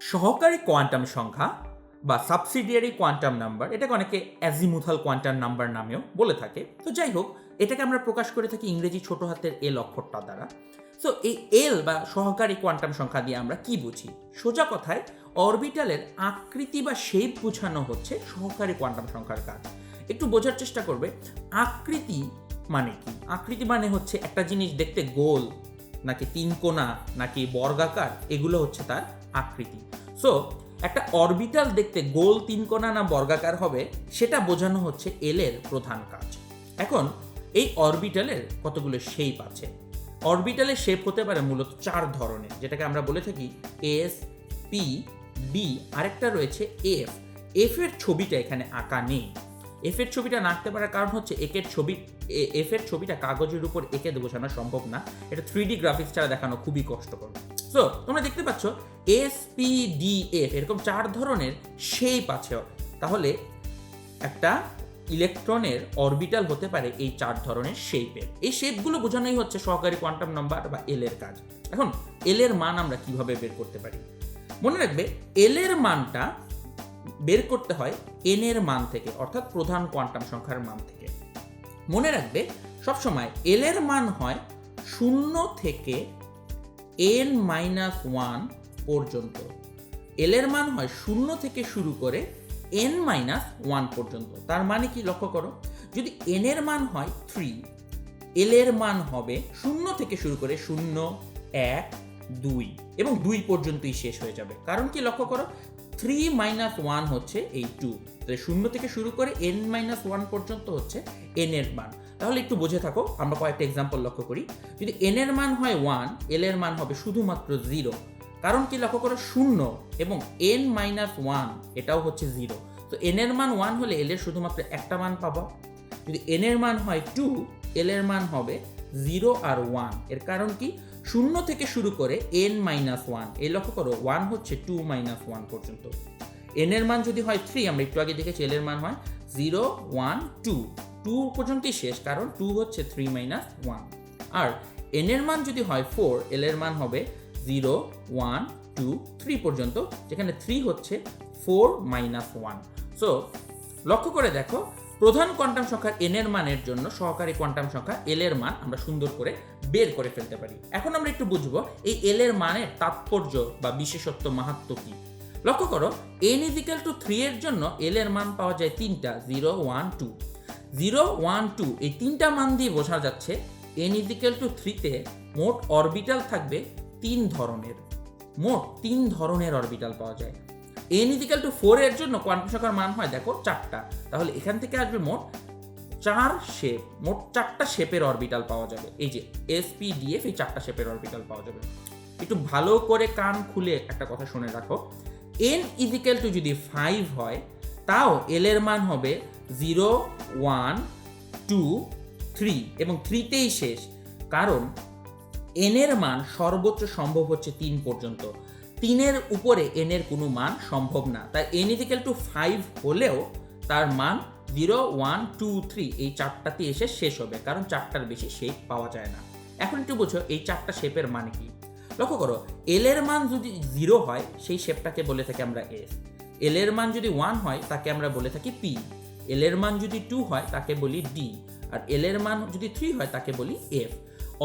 সহকারী কোয়ান্টাম সংখ্যা বা সাবসিডিয়ারি কোয়ান্টাম নাম্বার, এটাকে অনেকে অ্যাজিমুথাল কোয়ান্টাম নাম্বার নামেও বলে থাকে। তো যাই হোক, এটাকে আমরা প্রকাশ করে থাকি ইংরেজি ছোট হাতের এল অক্ষরটা দ্বারা। সো এই এল বা সহকারী কোয়ান্টাম সংখ্যা দিয়ে আমরা কি বুঝি? সোজা কথায়, অরবিটালের আকৃতি বা শেপ বোঝানো হচ্ছে সহকারী কোয়ান্টাম সংখ্যার কাজ। একটু বোঝার চেষ্টা করবে, আকৃতি মানে কি? আকৃতি মানে হচ্ছে একটা জিনিস দেখতে গোল, নাকি তিন কোনা নাকি বর্গাকার, এগুলো হচ্ছে তার আকৃতি। সো একটা অরবিটাল দেখতে গোল তিন কোনা না বর্গাকার হবে, সেটা বোঝানো হচ্ছে এল এর প্রধান কাজ। এখন, এই অরবিটালের কতগুলো শেপ আছে? অরবিটালের শেপ হতে পারে মূলত চার ধরনের, যেটাকে আমরা বলে থাকি এস পি বি আরেকটা রয়েছে এফ এফ এর ছবিটা এখানে আঁকা নেই। এফ এর ছবিটা না আঁকতে পারার কারণ হচ্ছে একের ছবি এফ এর ছবিটা কাগজের উপর এঁকে বোঝানো সম্ভব না। এটা থ্রি ডি গ্রাফিক্স ছাড়া দেখানো খুবই কষ্টকর। সো তোমরা দেখতে পাচ্ছ এস পি ডি এফ এরকম চার ধরনের শেপ আছে। তাহলে একটা ইলেকট্রনের অরবিটাল হতে পারে এই চার ধরনের শেপের এই শেপগুলো বোঝানোই হচ্ছে সহকারী কোয়ান্টাম নাম্বার বা এল এর কাজ। এখন এল এর মান আমরা কীভাবে বের করতে পারি? মনে রাখবে এল এর মানটা বের করতে হয় এন এর মান থেকে, অর্থাৎ প্রধান কোয়ান্টাম সংখ্যার মান থেকে। মনে রাখবে, সবসময় এল এর মান হয় শূন্য থেকে এন মাইনাস ওয়ান পর্যন্ত। এল এর মান হয় শূন্য থেকে শুরু করে এন মাইনাস ওয়ান পর্যন্ত। তার মানে কি লক্ষ্য করো? যদি এন এর মান হয় থ্রি এল এর মান হবে শূন্য থেকে শুরু করে শূন্য, এক, দুই, এবং দুই পর্যন্তই শেষ হয়ে যাবে। কারণ কি লক্ষ্য করো? থ্রি মাইনাস ওয়ান হচ্ছে এই টু তাহলে শূন্য থেকে শুরু করে এন মাইনাস ওয়ান পর্যন্ত হচ্ছে এন এর মান। তাহলে একটু বুঝে থাকো, আমরা কয়েকটা এক্সাম্পল লক্ষ্য করি। যদি এন এর মান হয় ওয়ান এল এর মান হবে শুধুমাত্র জিরো কারণ কি লক্ষ্য করো? শূন্য এবং এন মাইনাস ওয়ান এটাও হচ্ছে জিরো তো এন এর মান ওয়ান হলে এল এর শুধুমাত্র একটা মান পাবো। যদি এন এর মান হয় টু এল এর মান হবে জিরো আর ওয়ান। এর কারণ কি? শূন্য থেকে শুরু করে এন মাইনাস ওয়ান এই লক্ষ্য করো ওয়ান হচ্ছে টু মাইনাস ওয়ান পর্যন্ত। এন এর মান যদি হয় থ্রি আমরা একটু আগে দেখেছি এল এর মান হয় জিরো ওয়ান টু টু পর্যন্তই শেষ, কারণ টু হচ্ছে থ্রি মাইনাস ওয়ান আর এন এর মান যদি হয় ফোর এল এর মান হবে জিরো ওয়ান টু থ্রি পর্যন্ত, যেখানে থ্রি হচ্ছে ফোর মাইনাস ওয়ান সো লক্ষ্য করে দেখো প্রধান কোয়ান্টাম সংখ্যা এন এর মানের জন্য সহকারী কোয়ান্টাম সংখ্যা এল এর মান আমরা সুন্দর করে বের করে ফেলতে পারি। এখন আমরা একটু বুঝব, এই এল এর মানের তাৎপর্য বা বিশেষত্ব মাহাত্ম কি? লক্ষ্য করো এন ইজিক্যাল টু থ্রি এর জন্য এল এর মান পাওয়া যায় তিনটা zero one two zero one two এই তিনটা মান দিয়ে বোঝা যাচ্ছে এন ইজিক্যাল টু থ্রিতে মোট অরবিটাল থাকবে তিন ধরনের। মোট তিন ধরনের অরবিটাল পাওয়া যায়। এন ইজিক্যাল টু ফোর এর জন্য কোয়ান্টাম সংখ্যার মান হয়, দেখো, চারটা। তাহলে এখান থেকে আসবে মোট চার শেপ মোট চারটা শেপের অরবিটাল পাওয়া যাবে। এই যে এস পি ডিএফ এই চারটা শেপের অরবিটাল পাওয়া যাবে। একটু ভালো করে কান খুলে একটা কথা শুনে রাখো। এন ইজিক্যাল টু যদি ফাইভ হয়, তাও এল এর মান হবে জিরো ওয়ান টু থ্রি এবং থ্রিতেই শেষ। কারণ এন এর মান সর্বোচ্চ সম্ভব হচ্ছে তিন পর্যন্ত। তিনের উপরে এন এর কোনো মান সম্ভব না। তাই এন ইজিক্যাল টু ফাইভ হলেও তার মান জিরো ওয়ান টু থ্রি এই চারটাতে এসে শেষ হবে, কারণ চারটার বেশি শেপ পাওয়া যায় না। এখন একটু বোঝো, এই চারটা শেপের মানে কি? লক্ষ্য করো এল এর মান যদি জিরো হয়, সেই শেপটাকে বলে থাকি আমরা এস এল এর মান যদি ওয়ান হয়, তাকে আমরা বলে থাকি পি এল এর মান যদি টু হয়, তাকে বলি ডি আর এল এর মান যদি থ্রি হয়, তাকে বলি এফ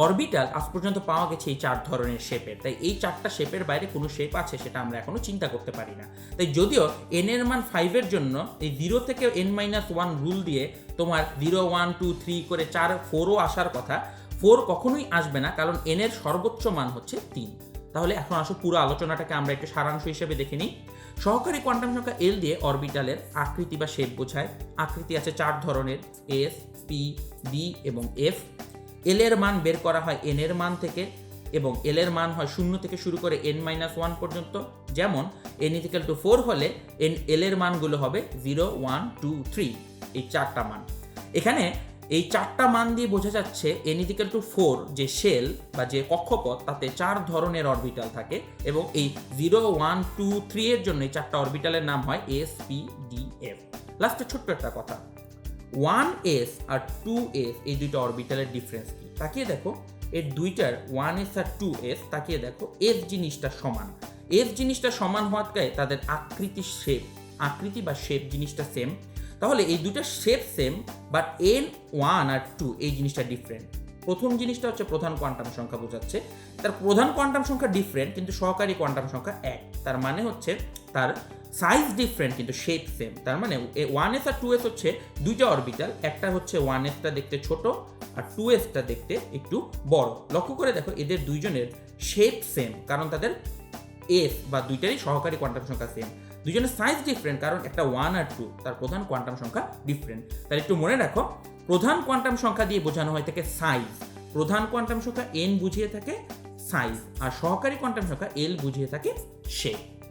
অরবিটাল আজ পর্যন্ত পাওয়া গেছে এই চার ধরনের শেপের তাই এই চারটা শেপের বাইরে কোনো শেপ আছে সেটা আমরা এখনও চিন্তা করতে পারি না। তাই যদিও এন এর মান ফাইভের জন্য, এই জিরো থেকে এন মাইনাস ওয়ান রুল দিয়ে তোমার জিরো ওয়ান টু থ্রি করে চার ফোরও আসার কথা ফোর কখনোই আসবে না, কারণ এন এর সর্বোচ্চ মান হচ্ছে তিন। তাহলে এখন আসো পুরো আলোচনাটাকে আমরা একটু সারাংশ হিসেবে দেখে নিই। সহকারী কোয়ান্টাম সংখ্যা এল দিয়ে অরবিটালের আকৃতি বা শেপ বোঝায়। আকৃতি আছে চার ধরনের এস পি ডি এবং এফ এল এর মান বের করা হয় এন এর মান থেকে এবং এল এর মান হয় শূন্য থেকে শুরু করে এন মাইনাস ওয়ান পর্যন্ত। যেমন এন ইজিক্যাল টু ফোর হলে এন এল এর মানগুলো হবে জিরো ওয়ান টু থ্রি এই চারটা মান। এখানে এই চারটা মান দিয়ে বোঝা যাচ্ছে এন ইজিক্যাল টু ফোর যে শেল বা যে কক্ষপথ, তাতে চার ধরনের অরবিটাল থাকে এবং এই জিরো ওয়ান টু থ্রি এর জন্য এই চারটা অরবিটালের নাম হয় এস পি ডি এফ লাস্টে ছোট্ট একটা কথা। ওয়ান এস আর টু এস, এই দুইটা অরবিটালের ডিফারেন্স কি? তাকিয়ে দেখো, এর দুইটার ওয়ান এস আর টু এস, তাকিয়ে দেখো, এস জিনিসটা সমান। এস জিনিসটা সমান হওয়াতে তাদের আকৃতি শেপ আকৃতি বা শেপ জিনিসটা সেম তাহলে এই দুইটা shape same but n one R two এই জিনিসটা ডিফারেন্ট প্রথম জিনিসটা হচ্ছে প্রধান কোয়ান্টাম সংখ্যা বোঝাচ্ছে। তার প্রধান কোয়ান্টাম সংখ্যা ডিফারেন্ট কিন্তু সহকারী কোয়ান্টাম সংখ্যা এক। তার মানে হচ্ছে তার সাইজ ডিফারেন্ট কিন্তু শেপ সেম তার মানে ওয়ান এস আর টু এস হচ্ছে দুইটা অরবিটাল একটা হচ্ছে ওয়ান এসটা দেখতে ছোট আর টু এসটা দেখতে একটু বড়। লক্ষ্য করে দেখো, এদের দুইজনের শেপ সেম কারণ তাদের এস বা দুইটারই সহকারী কোয়ান্টাম সংখ্যা সেম দুজনের সাইজ ডিফারেন্ট কারণ একটা ওয়ান আর টু তার প্রধান কোয়ান্টাম সংখ্যা ডিফারেন্ট তাহলে একটু মনে রাখো, প্রধান কোয়ান্টাম সংখ্যা দিয়ে বোঝানো হয় থাকে সাইজ প্রধান কোয়ান্টাম সংখ্যা এন বুঝিয়ে থাকে সাইজ আর সহকারী কোয়ান্টাম সংখ্যা এল বুঝিয়ে থাকে শেপ